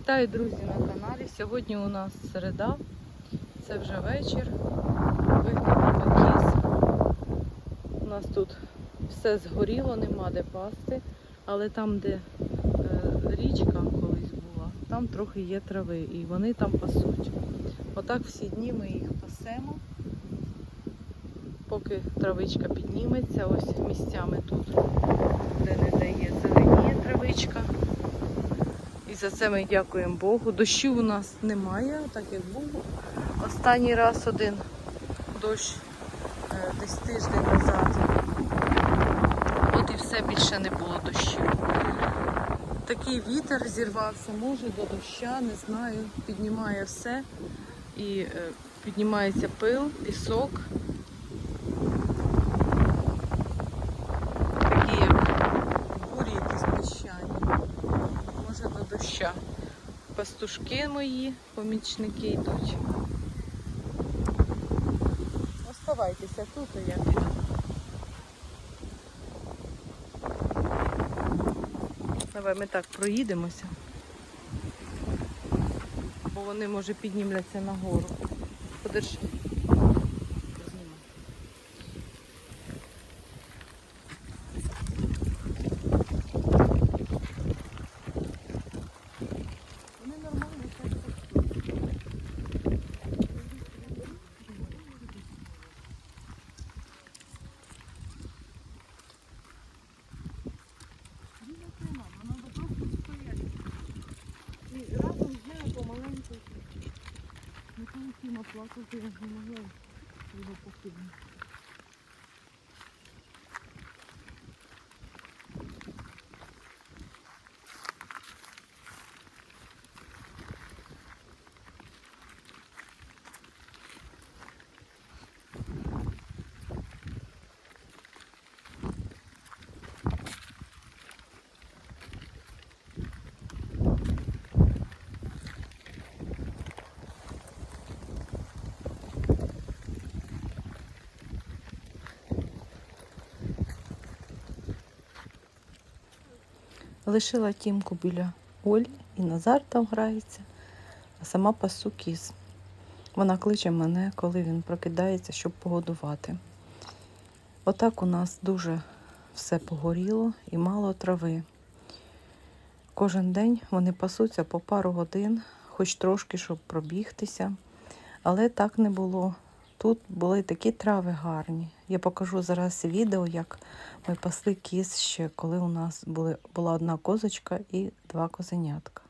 Вітаю, друзі, на каналі. Сьогодні у нас середа, це вже вечір. Вигнали кіз. У нас тут все згоріло, нема де пасти, але там, де е, річка колись була, там трохи є трави і вони там пасуть. Отак всі дні ми їх пасемо, поки травичка підніметься, ось місцями тут, де не дає зеленіє травичка. І за це ми дякуємо Богу. Дощу у нас немає, так як був. Останній раз один дощ е, десь тиждень назад. От і все більше не було дощів. Такий вітер зірвався, може до доща, не знаю. Піднімає все. І е, піднімається пил, пісок. Такі як бурі якісь піщані може до доща. Пастушки мої, помічники йдуть. Оставайтеся тут, а я піду. Давай ми так проїдемося. Бо вони, може, піднімляться нагору. Подержи. Плакати, я не могла його покинути. Лишила тімку біля Олі і Назар там грається, а сама пасу кіз. Вона кличе мене, коли він прокидається, щоб погодувати. Отак у нас дуже все погоріло і мало трави. Кожен день вони пасуться по пару годин, хоч трошки, щоб пробігтися. Але так не було. Тут були такі трави гарні. Я покажу зараз відео, як ми пасли кіз ще, коли у нас були, була одна козочка і два козенятка.